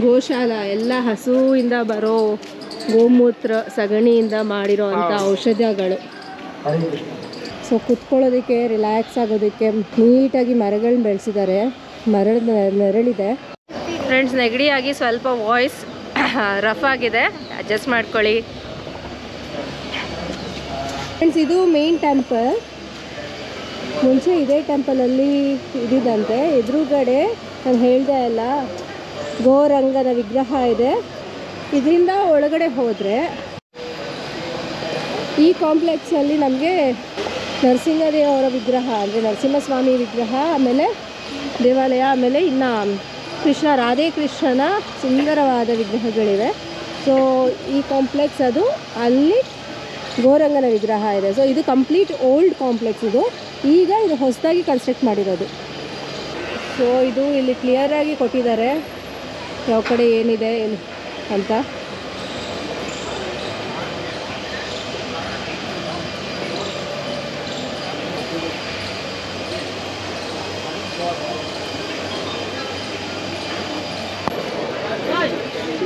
ಗೋಶಾಲ ಎಲ್ಲ ಹಸುವಿಂದ ಬರೋ ಗೋಮೂತ್ರ ಸಗಣಿಯಿಂದ ಮಾಡಿರೋ ಅಂಥ ಔಷಧಗಳು. ಸೊ ಕುತ್ಕೊಳ್ಳೋದಕ್ಕೆ ರಿಲ್ಯಾಕ್ಸ್ ಆಗೋದಕ್ಕೆ ನೀಟಾಗಿ ಮರಗಳನ್ನ ಬೆಳೆಸಿದ್ದಾರೆ. ಮರಳ ನೆರಳಿದೆ ಫ್ರೆಂಡ್ಸ್ ನೆಗಡಿಯಾಗಿ ಸ್ವಲ್ಪ ವಾಯ್ಸ್ ರಫ್ ಆಗಿದೆ. ಅಡ್ಜಸ್ಟ್ ಮಾಡ್ಕೊಳ್ಳಿ. ಫ್ರೆಂಡ್ಸ್ ಇದು ಮೇನ್ ಟೆಂಪಲ್ ಮುಂಚೆ ಇದೇ ಟೆಂಪಲಲ್ಲಿ ಇದ್ದಂತೆ ಎದುರುಗಡೆ ನಾನು ಹೇಳ್ದೆ ಅಲ್ಲ ಗೋರಂಗನ ವಿಗ್ರಹ ಇದೆ. ಇದರಿಂದ ಒಳಗಡೆ ಹೋದರೆ ಈ ಕಾಂಪ್ಲೆಕ್ಸಲ್ಲಿ ನಮಗೆ ನರಸಿಂಹದೇವರ ವಿಗ್ರಹ, ಅಂದರೆ ನರಸಿಂಹಸ್ವಾಮಿ ವಿಗ್ರಹ, ಆಮೇಲೆ ದೇವಾಲಯ, ಆಮೇಲೆ ಇನ್ನು ಕೃಷ್ಣ, ರಾಧೆ ಕೃಷ್ಣನ ಸುಂದರವಾದ ವಿಗ್ರಹಗಳಿವೆ. ಸೊ ಈ ಕಾಂಪ್ಲೆಕ್ಸ್ ಅದು ಅಲ್ಲಿ ಗೋರಂಗನ ವಿಗ್ರಹ ಇದೆ. ಸೊ ಇದು ಕಂಪ್ಲೀಟ್ ಓಲ್ಡ್ ಕಾಂಪ್ಲೆಕ್ಸ್ ಇದು. ಈಗ ಇದು ಹೊಸದಾಗಿ ಕನ್ಸ್ಟ್ರಕ್ಟ್ ಮಾಡಿರೋದು. ಸೊ ಇದು ಇಲ್ಲಿ ಕ್ಲಿಯರಾಗಿ ಕೊಟ್ಟಿದ್ದಾರೆ. ಯಾವ ಕಡೆ ಏನಿದೆ ಏನ್- ಅಂತ.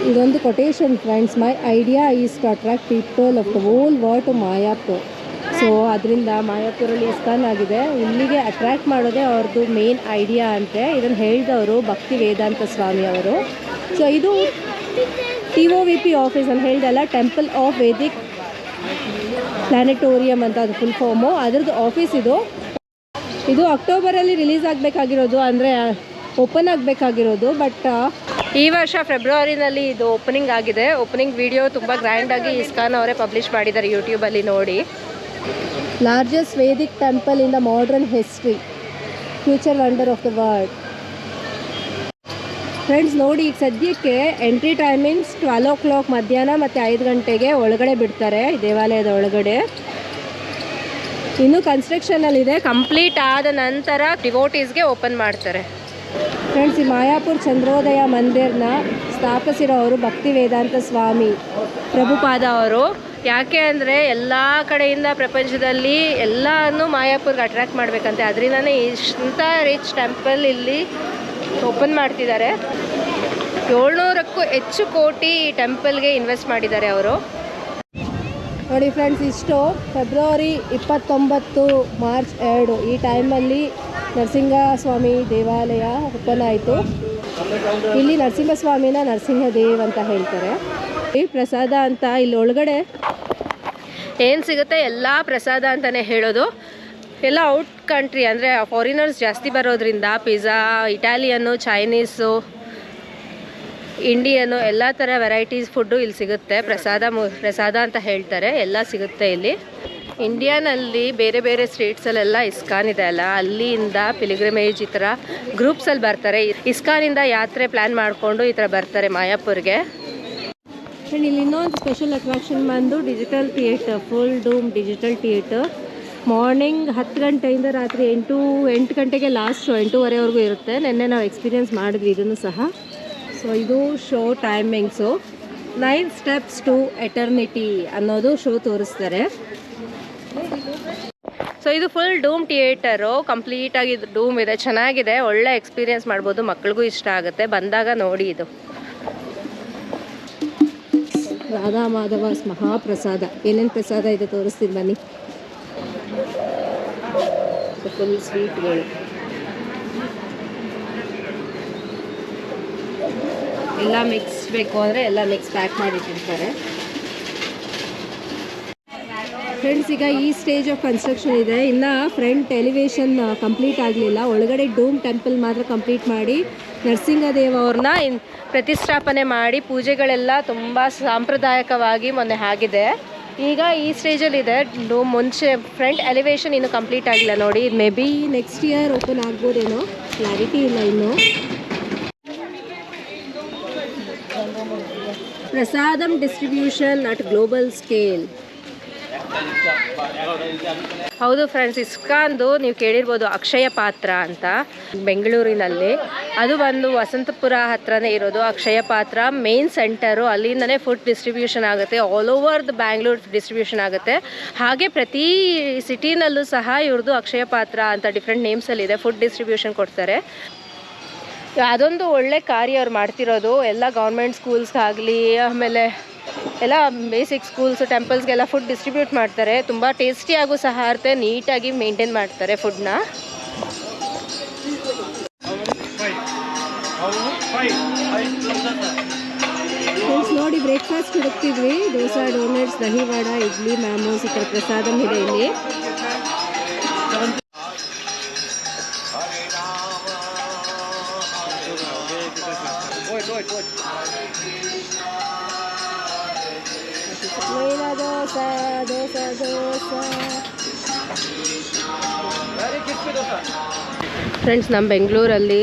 ಇದೊಂದು quotation friends my idea is to attract people of the whole world to Mayapur so ಅದರಿಂದ ಮಾಯಾಪುರಲ್ಲಿ ಇಸ್ಕಾನ್ ಆಗಿದೆ? ಇಲ್ಲಿಗೆ ಅಟ್ರಾಕ್ಟ್ ಮಾಡೋದೇ ಅವ್ರದ್ದು ಮೇನ್ ಐಡಿಯಾ ಅಂತೆ. ಇದನ್ನು ಹೇಳಿದವರು ಭಕ್ತಿ ವೇದಾಂತ ಸ್ವಾಮಿ ಅವರು. ಸೊ ಇದು T O V P office ಅಂತ ಹೇಳಿದಲ್ಲ ಟೆಂಪಲ್ ಆಫ್ ವೇದಿಕ್ ಪ್ಲಾನೆಟೋರಿಯಂ ಅಂತ ಅದು ಫುಲ್ ಫಾರ್ಮು ಅದರದ್ದು ಆಫೀಸ್ ಇದು. ಇದು ಅಕ್ಟೋಬರಲ್ಲಿ ರಿಲೀಸ್ ಆಗಬೇಕಾಗಿರೋದು. ಅಂದರೆ ಓಪನ್ ಆಗಬೇಕಾಗಿರೋದು. ಬಟ್ ಈ ವರ್ಷ ಫೆಬ್ರವರಿನಲ್ಲಿ ಇದು ಓಪನಿಂಗ್ ಆಗಿದೆ. ಓಪನಿಂಗ್ ವಿಡಿಯೋ ತುಂಬ ಗ್ರ್ಯಾಂಡಾಗಿ ಇಸ್ಕಾನ್ ಅವರೇ ಪಬ್ಲಿಷ್ ಮಾಡಿದ್ದಾರೆ ಯೂಟ್ಯೂಬಲ್ಲಿ ನೋಡಿ. Largest vedic temple in the modern history future wonder of the world friends ನೋಡಿ, ಈಗ ಸದ್ಯಕ್ಕೆ entry timings twelve o'clock ಮಧ್ಯಾಹ್ನ ಮತ್ತು ಐದು ಗಂಟೆಗೆ ಒಳಗಡೆ ಬಿಡ್ತಾರೆ ದೇವಾಲಯದ ಒಳಗಡೆ. ಇನ್ನು ಕನ್ಸ್ಟ್ರಕ್ಷನಲ್ಲಿದೆ ಕಂಪ್ಲೀಟ್ ಆದ ನಂತರ ಡಿವೋಟೀಸ್ಗೆ ಓಪನ್ ಮಾಡ್ತಾರೆ. ಫ್ರೆಂಡ್ಸ್, ಈ ಮಾಯಾಪುರ್ ಚಂದ್ರೋದಯ ಮಂದಿರನ ಸ್ಥಾಪಿಸಿರೋರು ಭಕ್ತಿ ವೇದಾಂತ ಸ್ವಾಮಿ. ಪ್ರಭುಪಾದ ಅವರು. ಯಾಕೆ ಅಂದರೆ ಎಲ್ಲ ಕಡೆಯಿಂದ ಪ್ರಪಂಚದಲ್ಲಿ ಎಲ್ಲನೂ ಮಾಯಾಪುರ್ಗೆ ಅಟ್ರ್ಯಾಕ್ಟ್ ಮಾಡಬೇಕಂತೆ. ಅದರಿಂದನೇ ಇಷ್ಟ ರಿಚ್ ಟೆಂಪಲ್ ಇಲ್ಲಿ ಓಪನ್ ಮಾಡ್ತಿದ್ದಾರೆ. ಏಳ್ನೂರಕ್ಕೂ ಹೆಚ್ಚು ಕೋಟಿ ಟೆಂಪಲ್ಗೆ ಇನ್ವೆಸ್ಟ್ ಮಾಡಿದ್ದಾರೆ ಅವರು. ನೋಡಿ ಫ್ರೆಂಡ್ಸ್ ಇಷ್ಟು ಫೆಬ್ರವರಿ ಇಪ್ಪತ್ತೊಂಬತ್ತು ಮಾರ್ಚ್ ಎರಡು. ಈ ಟೈಮಲ್ಲಿ ನರಸಿಂಹಸ್ವಾಮಿ ದೇವಾಲಯ ಓಪನ್ ಆಯಿತು. ಇಲ್ಲಿ ನರಸಿಂಹಸ್ವಾಮಿನ ನರಸಿಂಹದೇವ್ ಅಂತ ಹೇಳ್ತಾರೆ. ಈ ಪ್ರಸಾದ ಅಂತ ಇಲ್ಲಿ ಒಳಗಡೆ ಏನು ಸಿಗುತ್ತೆ? ಎಲ್ಲ ಪ್ರಸಾದ ಅಂತಲೇ ಹೇಳೋದು. ಎಲ್ಲ ಔಟ್ ಕಂಟ್ರಿ ಅಂದರೆ ಫಾರಿನರ್ಸ್ ಜಾಸ್ತಿ ಬರೋದ್ರಿಂದ ಪಿಜ್ಜಾ ಇಟಾಲಿಯನ್ನು ಚೈನೀಸು ಇಂಡಿಯನು ಎಲ್ಲ ಥರ ವೆರೈಟೀಸ್ ಫುಡ್ಡು ಇಲ್ಲಿ ಸಿಗುತ್ತೆ. ಪ್ರಸಾದ ಪ್ರಸಾದ ಅಂತ ಹೇಳ್ತಾರೆ. ಎಲ್ಲ ಸಿಗುತ್ತೆ ಇಲ್ಲಿ. ಇಂಡಿಯಾನಲ್ಲಿ ಬೇರೆ ಬೇರೆ ಸ್ಟೇಟ್ಸಲ್ಲೆಲ್ಲ ಇಸ್ಕಾನ್ ಇದೆ ಅಲ್ಲ. ಅಲ್ಲಿಂದ ಪಿಲಿಗ್ರಿಮೇಜ್ ಈ ಥರ ಗ್ರೂಪ್ಸಲ್ಲಿ ಬರ್ತಾರೆ. ಇಸ್ಕಾನಿಂದ ಯಾತ್ರೆ ಪ್ಲ್ಯಾನ್ ಮಾಡಿಕೊಂಡು ಈ ಥರ ಬರ್ತಾರೆ ಮಾಯಾಪುರ್ಗೆ. ಆ್ಯಂಡ್ ಇಲ್ಲಿ ಇನ್ನೊಂದು ಸ್ಪೆಷಲ್ ಅಟ್ರಾಕ್ಷನ್ ಬಂದು digital theatre full dome digital theatre morning ಹತ್ತು ಗಂಟೆಯಿಂದ ರಾತ್ರಿ ಎಂಟು ಎಂಟು ಗಂಟೆಗೆ ಲಾಸ್ಟ್ ಶೋ ಎಂಟೂವರೆವರೆಗೂ ಇರುತ್ತೆ. ನಿನ್ನೆ ನಾವು ಎಕ್ಸ್ಪೀರಿಯನ್ಸ್ ಮಾಡಿದ್ವಿ, ಇದನ್ನು ಸಹ. ಸೊ ಇದು show timings. Nine steps to eternity ಅನ್ನೋದು ಶೋ ತೋರಿಸ್ತಾರೆ. ಸೊ ಇದು ಫುಲ್ ಡೂಮ್ ಥಿಯೇಟರು ಕಂಪ್ಲೀಟಾಗಿ ಡೂಮ್ ಇದೆ ಚೆನ್ನಾಗಿದೆ. ಒಳ್ಳೆ ಎಕ್ಸ್ಪೀರಿಯನ್ಸ್ ಮಾಡ್ಬೋದು. ಮಕ್ಳಿಗೂ ಇಷ್ಟ ಆಗುತ್ತೆ. ಬಂದಾಗ ನೋಡಿ ಇದು. ರಾಧಾ ಮಾಧವ ಮಹಾಪ್ರಸಾದ. ಏನೇನು ಪ್ರಸಾದ ಇದೆ ತೋರಿಸ್ತೀನಿ ಬನ್ನಿ. ಫುಲ್ ಸ್ವೀಟ್ಗಳು ಎಲ್ಲ ಮಿಕ್ಸ್ ಬೇಕು ಅಂದರೆ ಎಲ್ಲ ಮಿಕ್ಸ್ ಪ್ಯಾಕ್ ಮಾಡಿಟ್ಟಿರ್ತಾರೆ ಫ್ರೆಂಡ್ಸ್ ಈಗ ಈ ಸ್ಟೇಜ್ ಆಫ್ ಕನ್ಸ್ಟ್ರಕ್ಷನ್ ಇದೆ. ಇನ್ನು ಫ್ರಂಟ್ ಎಲಿವೇಶನ್ ಕಂಪ್ಲೀಟ್ ಆಗಲಿಲ್ಲ. ಒಳಗಡೆ ಡೂಮ್ ಟೆಂಪಲ್ ಮಾತ್ರ ಕಂಪ್ಲೀಟ್ ಮಾಡಿ ನರಸಿಂಹದೇವ ಅವ್ರನ್ನ ಇನ್ ಪ್ರತಿಷ್ಠಾಪನೆ ಮಾಡಿ ಪೂಜೆಗಳೆಲ್ಲ ತುಂಬ ಸಾಂಪ್ರದಾಯಿಕವಾಗಿ ಮೊನ್ನೆ ಆಗಿದೆ. ಈಗ ಈ ಸ್ಟೇಜಲ್ಲಿದೆ ಡೂಮ್ ಮುಂಚೆ ಫ್ರಂಟ್ ಎಲಿವೇಶನ್ ಇನ್ನು ಕಂಪ್ಲೀಟ್ ಆಗಿಲ್ಲ ನೋಡಿ. Maybe next year open ಆಗ್ಬೋದೇನೋ. ಕ್ಲಾರಿಟಿ ಇಲ್ಲ ಇನ್ನು. Prasadam distribution at global scale ಹೌದು ಫ್ರೆಂಡ್ಸ್ ಇಸ್ಕಾನ್ದು ನೀವು ಕೇಳಿರ್ಬೋದು ಅಕ್ಷಯ ಪಾತ್ರ ಅಂತ ಬೆಂಗಳೂರಿನಲ್ಲಿ. ಅದು ಒಂದು ವಸಂತಪುರ ಹತ್ರನೇ ಇರೋದು ಅಕ್ಷಯ ಪಾತ್ರ. ಮೇನ್ ಸೆಂಟರು ಅಲ್ಲಿಂದನೇ ಫುಡ್ ಡಿಸ್ಟ್ರಿಬ್ಯೂಷನ್ ಆಗುತ್ತೆ. All over the Bangalore distribution ಆಗುತ್ತೆ. ಹಾಗೆ ಪ್ರತಿ ಸಿಟಿನಲ್ಲೂ ಸಹ ಇವ್ರದ್ದು ಅಕ್ಷಯ ಪಾತ್ರ ಅಂತ ಡಿಫ್ರೆಂಟ್ ನೇಮ್ಸಲ್ಲಿದೆ ಫುಡ್ ಡಿಸ್ಟ್ರಿಬ್ಯೂಷನ್ ಕೊಡ್ತಾರೆ. ಅದೊಂದು ಒಳ್ಳೆ ಕಾರ್ಯ ಅವ್ರು ಮಾಡ್ತಿರೋದು. ಎಲ್ಲ ಗೌರ್ಮೆಂಟ್ ಸ್ಕೂಲ್ಸ್ಗಾಗಲಿ ಆಮೇಲೆ ಎಲ್ಲ ಬೇಸಿಕ್ ಸ್ಕೂಲ್ಸ್ ಟೆಂಪಲ್ಸ್ಗೆಲ್ಲ ಫುಡ್ ಡಿಸ್ಟ್ರಿಬ್ಯೂಟ್ ಮಾಡ್ತಾರೆ. ತುಂಬ ಟೇಸ್ಟಿಯಾಗೂ ಸಹ ಇರುತ್ತೆ ನೀಟಾಗಿ ಮೇಂಟೈನ್ ಮಾಡ್ತಾರೆ ಫುಡ್ನ ನೋಡಿ ಬ್ರೇಕ್ಫಾಸ್ಟ್ ಹುಡುಕ್ತಿದ್ವಿ. ದೋಸೆ ಡೋನಟ್ಸ್ ದಹಿವಾಡ ಇಡ್ಲಿ ಮ್ಯಾಮೋಸ್ ಈ ಪ್ರಸಾದಂ ಇದೆ ಇಲ್ಲಿ ಫ್ರೆಂಡ್ಸ್ ನಮ್ಮ ಬೆಂಗಳೂರಲ್ಲಿ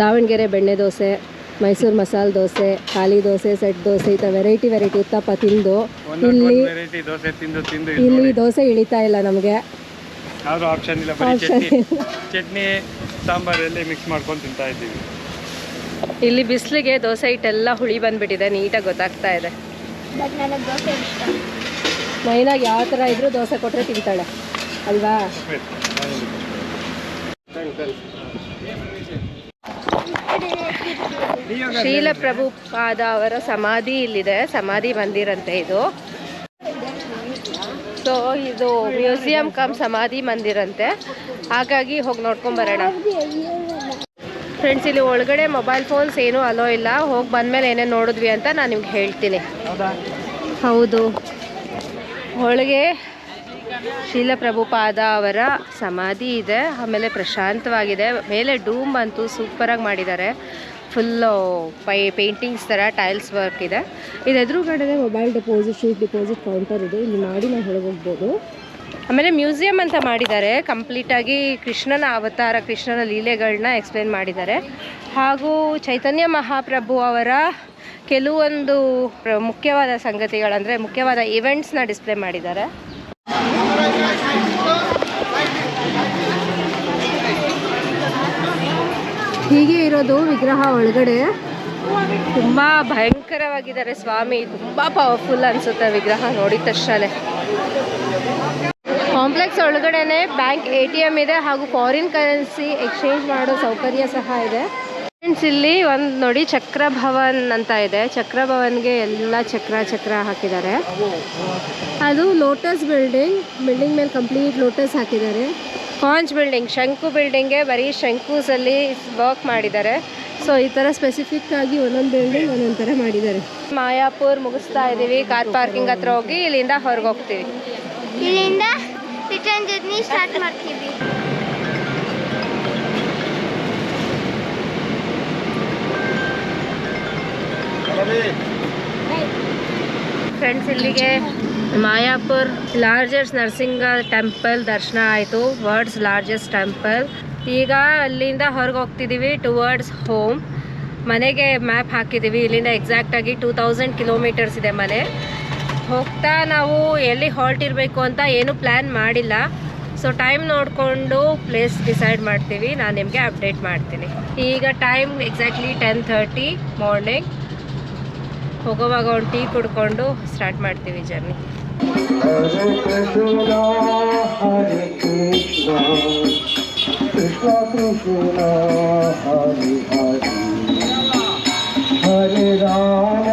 ದಾವಣಗೆರೆ ಬೆಣ್ಣೆ ದೋಸೆ ಮೈಸೂರು ಮಸಾಲೆ ದೋಸೆ ಖಾಲಿ ದೋಸೆ ಸೆಟ್ ದೋಸೆ ಈ ಥರ ವೆರೈಟಿ ವೆರೈಟಿ ಉತ್ತಪ್ಪ ತಿಂದು ಇಲ್ಲಿ ವೆರೈಟಿ ದೋಸೆ ತಿಂದು ತಿಂದು ಇಲ್ಲಿ ದೋಸೆ ಇಳಿತಾ ಇಲ್ಲ ನಮಗೆ. ಆಪ್ಷನ್ ಇಲ್ಲ ಬರೀ Option ಚಟ್ನಿ. ಚಟ್ನಿ ಸಾಂಬಾರಲ್ಲಿ ಮಿಕ್ಸ್ ಮಾಡ್ಕೊಂಡು ತಿಂತಾ ಇದ್ದೀವಿ. ಇಲ್ಲಿ ಬಿಸಿಲಿಗೆ ದೋಸೆ ಹಿಟ್ಟೆಲ್ಲ ಹುಳಿ ಬಂದ್ಬಿಟ್ಟಿದೆ ನೀಟಾಗಿ ಗೊತ್ತಾಗ್ತಾ ಇದೆ. ಬಟ್ ನನಗೆ ದೋಸೆ ಇಷ್ಟ. ಮೈನಾಗಿ ಯಾವ ಥರ ಇದ್ರೂ ದೋಸೆ ಕೊಟ್ಟರೆ ತಿಂತಾಳೆ. ಅಲ್ವಾ? ಶೀಲಪ್ರಭು ಪಾದ ಅವರ ಸಮಾಧಿ ಇಲ್ಲಿದೆ. ಸಮಾಧಿ ಮಂದಿರಂತೆ ಇದು. ಸೊ ಇದು ಮ್ಯೂಸಿಯಂ ಕಮ್ ಸಮಾಧಿ ಮಂದಿರಂತೆ. ಹಾಗಾಗಿ ಹೋಗಿ ನೋಡ್ಕೊಂಡ್ ಬರೋಣ. ಫ್ರೆಂಡ್ಸ್ ಇಲ್ಲಿ ಒಳಗಡೆ ಮೊಬೈಲ್ ಫೋನ್ಸ್ ಏನೂ ಅಲೋ ಇಲ್ಲ. ಹೋಗಿ ಬಂದ್ಮೇಲೆ ಏನೇನು ನೋಡಿದ್ವಿ ಅಂತ ನಾನು ನಿಮ್ಗೆ ಹೇಳ್ತೀನಿ. ಹೌದು. ಒಳಗೆ ಶೀಲಪ್ರಭುಪಾದ ಅವರ ಸಮಾಧಿ ಇದೆ ಆಮೇಲೆ ಪ್ರಶಾಂತವಾಗಿದೆ. ಮೇಲೆ ಡೂಮ್ ಅಂತೂ ಸೂಪರಾಗಿ ಮಾಡಿದ್ದಾರೆ. ಫುಲ್ಲು ಪೈ ಪೇಂಟಿಂಗ್ಸ್ ಥರ ಟೈಲ್ಸ್ ವರ್ಕ್ ಇದೆ. ಇದು ಎದುರುಗಡೆ mobile deposit sheet deposit counter ಇದೆ. ಇಲ್ಲಿ ಮಾಡಿ ನಾವು ಹೊರಗೋಗ್ಬೋದು ಆಮೇಲೆ ಮ್ಯೂಸಿಯಂ ಅಂತ ಮಾಡಿದ್ದಾರೆ. ಕಂಪ್ಲೀಟಾಗಿ ಕೃಷ್ಣನ ಅವತಾರ ಕೃಷ್ಣನ ಲೀಲೆಗಳನ್ನ ಎಕ್ಸ್ಪ್ಲೇನ್ ಮಾಡಿದ್ದಾರೆ. ಹಾಗೂ ಚೈತನ್ಯ ಮಹಾಪ್ರಭು ಅವರ ಕೆಲವೊಂದು ಮುಖ್ಯವಾದ ಸಂಗತಿಗಳಂದರೆ ಮುಖ್ಯವಾದ ಇವೆಂಟ್ಸ್ನ ಡಿಸ್ಪ್ಲೇ ಮಾಡಿದ್ದಾರೆ. ಹೀಗೆ ಇರೋದು ವಿಗ್ರಹ ಒಳಗಡೆ. ತುಂಬಾ ಭಯಂಕರವಾಗಿದ್ದಾರೆ ಸ್ವಾಮಿ. ತುಂಬಾ ಪವರ್ಫುಲ್ ಅನ್ಸುತ್ತೆ ವಿಗ್ರಹ ನೋಡಿದ ತಕ್ಷಣ ಕಾಂಪ್ಲೆಕ್ಸ್ ಒಳಗಡೆನೆ ಬ್ಯಾಂಕ್ ಎ ಇದೆ ಹಾಗೂ ಫಾರಿನ್ ಕರೆನ್ಸಿ ಎಕ್ಸ್ಚೇಂಜ್ ಮಾಡೋ ಸೌಕರ್ಯ ಸಹ ಇದೆ. ಫ್ರೆಂಡ್ಸ್ ಇಲ್ಲಿ ಒಂದು ನೋಡಿ ಚಕ್ರ ಭವನ್ ಅಂತ ಇದೆ. ಚಕ್ರ ಭವನ್ಗೆ ಎಲ್ಲ ಚಕ್ರ ಚಕ್ರ ಹಾಕಿದ್ದಾರೆ. ಅದು ಲೋಟಸ್ ಬಿಲ್ಡಿಂಗ್ ಬಿಲ್ಡಿಂಗ್ ಮೇಲೆ ಕಂಪ್ಲೀಟ್ ಲೋಟಸ್ ಹಾಕಿದ್ದಾರೆ. ಕಾಂಚ್ ಬಿಲ್ಡಿಂಗ್ ಶಂಕು ಬಿಲ್ಡಿಂಗ್ಗೆ ಬರೀ ಶಂಕೂಸಲ್ಲಿ ವರ್ಕ್ ಮಾಡಿದ್ದಾರೆ. ಸೊ ಈ ತರ ಸ್ಪೆಸಿಫಿಕ್ ಆಗಿ ಒಂದೊಂದು ಬಿಲ್ಡಿಂಗ್ ಒಂದೊಂದ್ ತರ ಮಾಡಿದ್ದಾರೆ. ಮಾಯಾಪುರ್ ಮುಗಿಸ್ತಾ ಇದೀವಿ. ಕಾರ್ ಪಾರ್ಕಿಂಗ್ ಹತ್ರ ಹೋಗಿ ಇಲ್ಲಿಂದ ಹೊರಗೆ ಹೋಗ್ತೀವಿ. ಇಲ್ಲಿಂದ ರಿಟರ್ನ್ ಜರ್ನಿ ಸ್ಟಾರ್ಟ್ ಮಾಡ್ತೀವಿ. ಫ್ರೆಂಡ್ಸ್ ಇಲ್ಲಿಗೆ ಮಾಯಾಪುರ್ ಲಾರ್ಜೆಸ್ಟ್ ನರಸಿಂಗ ಟೆಂಪಲ್ ದರ್ಶನ ಆಯಿತು ವರ್ಡ್ಸ್ ಲಾರ್ಜೆಸ್ಟ್ ಟೆಂಪಲ್ ಈಗ ಅಲ್ಲಿಂದ ಹೊರಗೆ ಹೋಗ್ತಿದ್ದೀವಿ ಟುವರ್ಡ್ಸ್ ಹೋಮ್ ಮನೆಗೆ ಮ್ಯಾಪ್ ಹಾಕಿದ್ದೀವಿ ಇಲ್ಲಿಂದ ಎಕ್ಸಾಕ್ಟಾಗಿ ಟೂ ತೌಸಂಡ್ ಕಿಲೋಮೀಟರ್ಸ್ ಇದೆ ಮನೆ. ಹೋಗ್ತಾ ನಾವು ಎಲ್ಲಿ ಹಾಲ್ಟ್ ಇರಬೇಕು ಅಂತ ಏನು ಪ್ಲ್ಯಾನ್ ಮಾಡಿಲ್ಲ. ಸೊ ಟೈಮ್ ನೋಡಿಕೊಂಡು ಪ್ಲೇಸ್ ಡಿಸೈಡ್ ಮಾಡ್ತೀವಿ. ನಾನು ನಿಮಗೆ ಅಪ್ಡೇಟ್ ಮಾಡ್ತೀನಿ. ಈಗ time exactly ten thirty morning ಹೋಗೋವಾಗ ಒಂದು ಟೀ ಕುಡ್ಕೊಂಡು ಸ್ಟಾರ್ಟ್ ಮಾಡ್ತೀವಿ ಜರ್ನಿ ಹರೇ ಕೃಷ್ಣ ಹರೇ ಕೃಷ್ಣ. ಕೃಷ್ಣ ಕೃಷ್ಣ, ಹರೇ ಹರೇ. ಹರೇ ರಾಮ